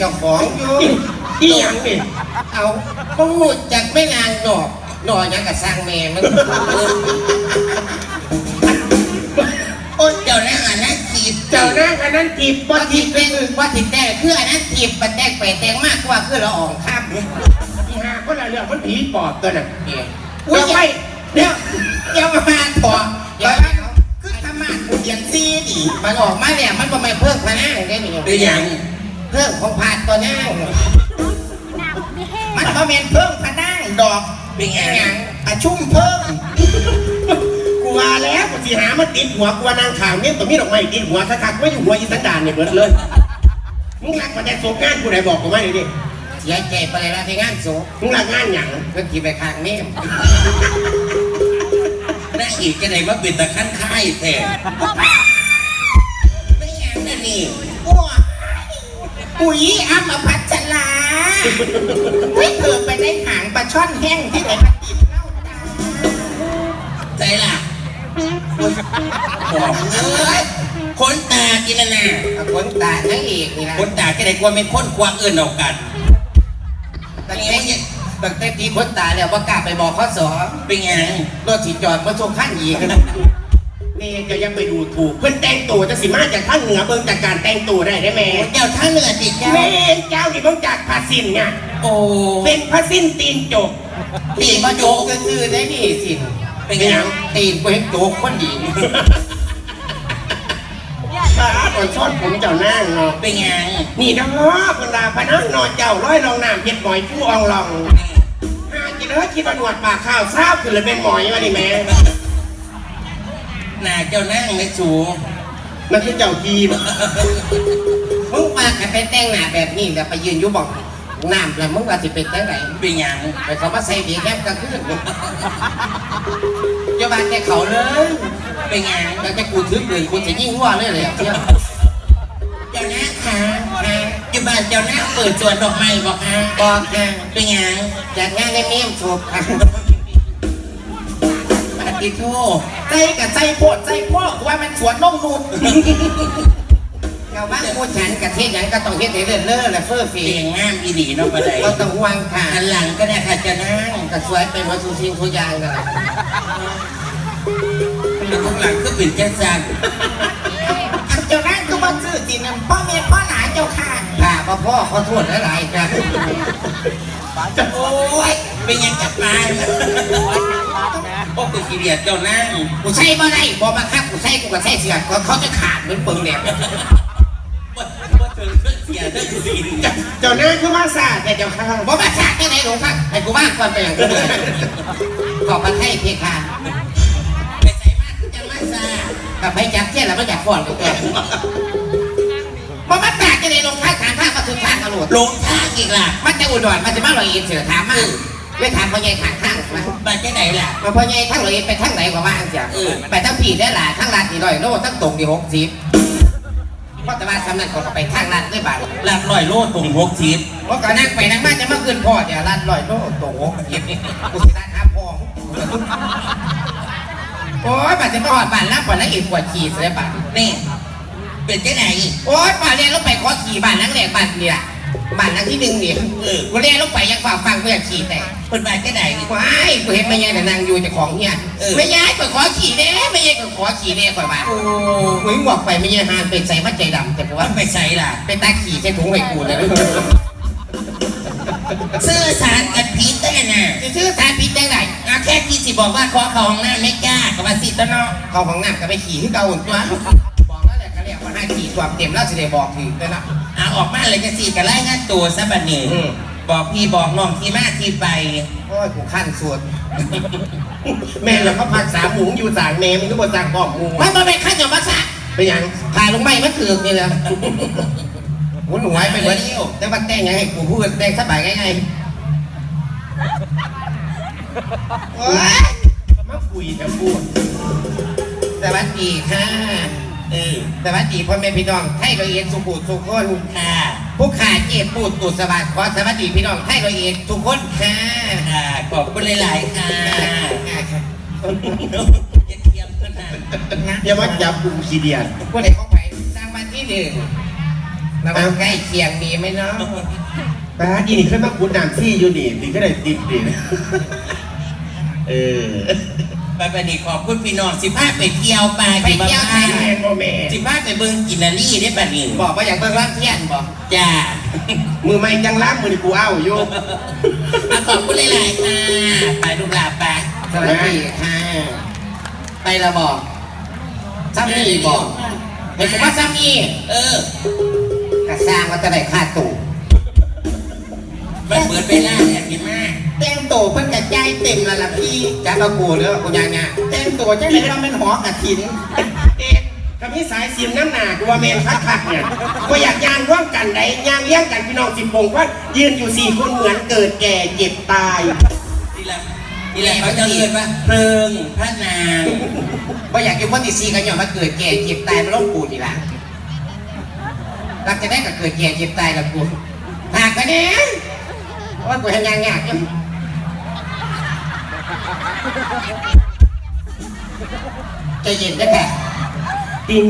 เวทเจ้าของอยู่อีหยังนี่เอาพูดจากไม่นางดอกดอกหยังกับสร้างแม่มันโอ้ยเจ้าหน้าอันนั้นจีบเจ้าเจ้านะหน้าอันนั้นจีบว่าว่าทิจีพบเป็นว่าทิพแต่คืออันนั้นทิพมันแตกไปแตกมากกว่าคือละอองข้ามที่หาคนละเรื่องมันผีปอบตัวน่ะอุ้ยเดี๋ยวไปเดี๋ยวเดี๋ยวมาถอดเดี๋ยวมาคือธรรมะกูเรียนซีดิมันออกมาแล้วมันบ่ไม่เพิ่มพนังได้ไหมเป็นหยัง เพิ่มของผาดตัวนั่งมันบ่แม่นเพิ่มพนังดอกเป็นหแง่ยังงอะชุ่มเพิ่มกูว่าแล้วกูสิหามาติดหัวกูว่านางข่าวเนี่ยตัวมีดอกไม้ติดหัวคักๆไม่อยู่หัวอีสันดานเนี่ยเบิดเลยมึงรักมาแต่โศกงานกูไหนบอกกูมาเลยดิเสียใจไปเลยนะที่งานโศกมึงรักงานหยังเมื่อกี้ไปข้างนี่นั่งอีกจะไหนว่าเป็นตะขั้นค่ายแท้ ปุ๋ยอัมพัชลาไม่เธอไปได้หางปลาช่อนแห้งที่ไหนมาติดเล่าจ้าใจล่ะบอกเลยคนตากินนะนะเอาขนตาทั้งเอกนี่นะคนตาแค่ไหนกลัวเป็นคนควงเอื่นเอากันตั้งแต่ตั้งแต่ตีขนตาแล้วว่ากล้าไปบอกข้อสอบเป็นไงรถถีจอดมาส่งขั้นอีก นี่จะยังไปดูถูกเพื่อนแต่งตัวจะสิมาจากท่านเหนือเบิ่งจากการแต่งตัวได้ได้ไหมเจ้าท่าเหนือติดเจ้าแม่เจ้านี่เบิ่งจากผ้าสิ้นเนี่ยโอ้เป็นผ้าสิ้นตีนจบตีนมาโจกก็คือได้นี่สิเป็นไงตีนกูเห็นโจกคนดีตาอ่อนช้อนผมเจ้านั่งเนาะเป็นไงนี่นะคนลาพนักนอนเจ้าร้อยรองน้ำเย็ดหมอยฟู่อองลองหากินแล้วคิดว่าหนวดปากข้าวเศร้าขึ้นเลยเป็นหมอยวะนี่แม่ หน้าเจ้านั่งในสูมันคือเจ้าทีมมึงมากันไปแต่งหน้าแบบนี้แล้วไปยืนอยู่บอกน้ำแล้วมึงว่าสิเป็นจังไหนเป็นยังไปเขามาใส่ดีแก้มกระขึ้นเจ้าบ้านแต่เขาเลยเป็นไงแล้วจะกูทึกเลยกูจะยิ่งว่าเลยเลยเจ้าเจ้าหน้าค่ะอยู่บ้านเจ้าหน้าเปิดสวนดอกไม้บอกค่ะบอกนะเป็นไงจัดงานในเมียมโชบค่ะ ปฏิโทษใจกับใจโพดใจพ่อกูว่ามันสวนนมนูนเราบ้านกูฉันกับเทศหยังก็ต้องเฮ็ดให้เลื่อนเลื่อนและเฟื่อฟีเสียงงามอีดีเนาะประเดี๋ยเราต้องห่วงค่ะหันหลังก็ได้ค่ะเจ้าหน้าก็สวยเป็นวัตถุสิ่งทุกอย่างนั่นแหละแล้วข้างหลังก็เป็นแค่ซันเจ้านั่นก็มาซื้อจีนพ่อเมียพ่อหลานเจ้าค่ะค่ะพ่อพ่อขอโทษหลายๆครับโอ้ยเป็นยังจับปลา โอ้คือขี้เดียดเจ้านั่งกูใช่บ่ได้บ่มาครับกูใช่กูก็ใช่เสือกเขาเขาจะขาดเหมือนปึงแหลมว่าถึงเครื่องเสียเรื่องสีนเจ้าหน้าคือมาสาดแต่เจ้าข้าวบ่มาขาดที่ไหนหลวงครับให้กูว่างก่อนไปอย่างนี้ขอบพระไทยเพคะไปใส่มากจังมากซากับไปจับเที่ยนแล้วมันอยากฟ้อนกูตัวบ่มาขาดที่ไหนหลวงครับถามข้ามาคือทางอรวดลงทางอีกล่ะมันจะอุดรมันจะมาลอยเอ็นเสือถามมา ไม่ถามพ่อใหญ่ทางข้างมามาที่ไหนล่ะมาพ่อใหญ่ทั้งลอยเอ็นไปทางไหนกว่าบ้างจ้ะเออไปทั้งผีได้หล่ะทั้งลาดนี่ลอยโลทั้งตรงนี่หกสิบเพราะแต่ว่าสำนักก็ไปทางลาดได้บ้างหลักลอยโลตรงหกทิศเพราะก่อนนั่งไปนั่งมาจะมาขึ้นพ่อเดี๋ยวลาดลอยโลตรงหกสิบกูสิลาดห้าพ่อโอ้ยบัดจะมาหอดบ้านแล้วก่อนแล้วอีกปวดขี่เสียบ้านนี่เป็นที่ไหนโอ้ยป่าเรียนลงไปขอขี่บ้านหลังแรกบ้านเนี่ย บ้านหลังที่หนึ่งเนี่ยเออกูเรียนลงไปยังฝ่าฟังกูอยากขี่แต่เป็นมาที่ไหนว้ายกูเห็นแม่ยายแต่นางอยู่เจะของเนี่ยเออแม่ยายก็ขอขี่เด้แม่ยายก็ขอขี่เด้ก่อนบ้านโอ้กูยิ่งบอกไปแม่ยายหานเป็นใส่มาใจดำแต่กูวัว่านไปใส่ล่ะเป็นตาขี่ใส่ถุงไว้กูเลยซื้อสารกันพีเต้น่ะจะชื่อสารพิษได้ไหนเอาแค่พี่สิบอกว่าขอเขาห้องน้ำไม่กล้ากับว่าสิตะเนาะเขาของน้ำก็ไปขี่ที่เก่าหุ่นตัวบอกแล้วแหละก็เรียกว่าให้ขี่ความเต็มแล้วจะได้บอกถึงด้วยนะเอาออกมาเลยจะสิกันไล่งานตัวซะบัดนี้อืม บอกพี่บอกน้องที่มาที่ไป โอ้ยกูขั้นสุดแม่เราเขาพักสามหมูอยู่สางแม่มึงก็บนสางปอบหมูมันมาเป็นขั้นอย่างมาสะเป็นหยังพาลงไปมันถือกนี่เลยหุ่นหวยไปเหมือนแต่ว่าแต่งยังไงกูพูดแต่งสบายง่ายๆโอ้ยมาคุยแต่พูดสวัสดีค่ะ เออสวัสดีพ่อแม่พี่น้องไทยละเอียดสุขุสุขคนค่ะผู้ขาเจ็บปูดตุดสวัสดิ์ขอสวัสดีพี่น้องไทยละเอียดทุกคนค่ะค่ะขอบคุณหลายๆค่ะง่ายค่ะเทียมขนาดอย่ามาจับกูขี้เดียดผู้ใดเข้าไปรางวัลที่หนึ่งรางวัลใกล้เคียงมีไหมเนาะป้าอีนี่เคยมาขุดน้ำซี่อยู่นี่ถึงก็ได้ติดดิเออ ไปไปนี่ขอบคุณพี่น้องสิพาไปเที่ยวไปไปเที่ยวไหนแมนบ่แมนสิพาไปเบิ่งกินนารีได้ปะนี่บอกว่าอยากเบิ่งร้านเทียนบอกจ้ามือไม่จังล้างมือนี่กูเอาอยู่อะขอบคุณหลายๆค่ะไปลูกหลาบไปสวัสดีค่ะไปละบอกซ้ำนี่บอกเห็นผมว่าซ้ำนี่เออกระสร้างว่าจะได้ค่าตู่มันเปิดไปล่าแอบกินมาก แต่งตัวเพิ่นกระจายเต็มแล้วล่ะพี่จักเอากูเด้อกูยังเนี่ยแต่งตัวจังเลยเราเป็นหอกระถินเอ็ดถ้ามีสายซิมน้ำหนากูว่าแมนคักคักๆเนี่ยกูอยากยางร่วมกันได้ยางเลี้ยงกันพี่น้องสิบปงว่ายืนอยู่สี่คนเหมือนเกิดแก่เจ็บตายทีละทีละเขาจะเรียนว่าเพลิงพระนางว่าอยากกินวันที่สี่กันอย่างมาเกิดแก่เจ็บตายมาลบกูนี่ล่ะรักจะได้กับเกิดแก่เจ็บตายกับกูหากกันเนี่ยว่ากูทำงานยากจัง ใจเย็นได้แค่ติง